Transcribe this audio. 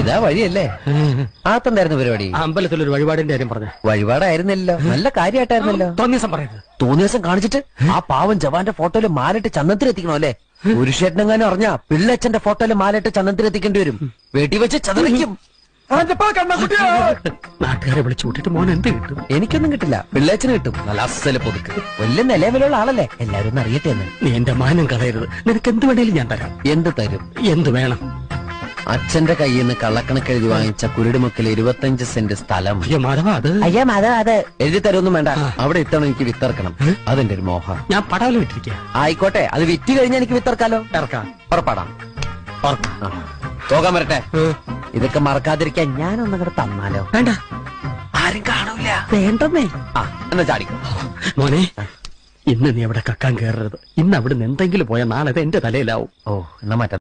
ഇതാ വഴിയല്ലേ? ആത്തണ്ടായിരുന്നു പരിപാടി? അമ്പലത്തിൽ ഒരു വഴിപാടിന്റെ കാര്യം പറഞ്ഞു. വഴിപാടായിരുന്നല്ലോ. നല്ല കാര്യമായിട്ടായിരുന്നല്ലോ തോന്നിയസം പറയരുത്. തോന്നിയസം കാണിച്ചിട്ട് ആ പാവം ജവാന്റെ ഫോട്ടോയിൽ മാലിട്ട് ചന്ദനത്തിലെത്തിക്കണോ അല്ലേ? പുരുഷേട്ടനെങ്ങാനും അറിഞ്ഞാ പിള്ളച്ചന്റെ ഫോട്ടോയിൽ മാലിട്ട് ചന്ദനത്തിലെത്തിക്കേണ്ടി വരും. വെടിവെച്ച് വെച്ച് ചതറിക്കും. നാട്ടുകാരെ വിളിച്ചു കൂട്ടിട്ട് മോൻ എന്ത് കിട്ടും? എനിക്കൊന്നും കിട്ടില്ല. പിള്ളേച്ചന് കിട്ടും. നല്ല അസൽ പൊതുക്ക്. വലിയ നിലവിലുള്ള ആളല്ലേ? എല്ലാരും ഒന്ന് അറിയട്ടെ എന്ന്. നീ എന്റെ മാനം കളയരുത്. നിനക്ക് എന്ത് വേണേലും ഞാൻ തരാം. എന്ത് തരും? എന്ത് വേണം? അച്ഛന്റെ കയ്യിൽ നിന്ന് കള്ളക്കണക്ക് എഴുതി വാങ്ങിച്ച കുരുടിമുക്കിൽ ഇരുപത്തഞ്ച് സെന്റ് സ്ഥലം. അയ്യോ മാധവ അത് അയ്യാ അതെ അതെ എഴുതി തരൊന്നും വേണ്ട. അവിടെ ഇത്തവണ എനിക്ക് വിത്തർക്കണം. അതെന്റെ ഒരു മോഹം. ഞാൻ പടവല വിട്ടിരിക്കുക ആയിക്കോട്ടെ അത് വിറ്റ് കഴിഞ്ഞാൽ എനിക്ക് വിത്തർക്കാലോ? ഇറക്കാം. പുറപ്പെടാം. പോകാൻ വരട്ടെ. ഇതൊക്കെ മറക്കാതിരിക്കാൻ ഞാനൊന്നും കൂടെ തന്നാലോ? വേണ്ട. ആരും കാണൂല. വേണ്ടെന്നേ ആ എന്നാ ചാടിക്കോ മോനെ ഇന്ന് നീ അവിടെ കക്കാൻ കയറരുത് ഇന്ന് അവിടുന്ന് എന്തെങ്കിലും പോയാൽ നാളെ ഇത് എന്റെ തലയിലാവും. ഓ എന്നാ മാറ്റാം.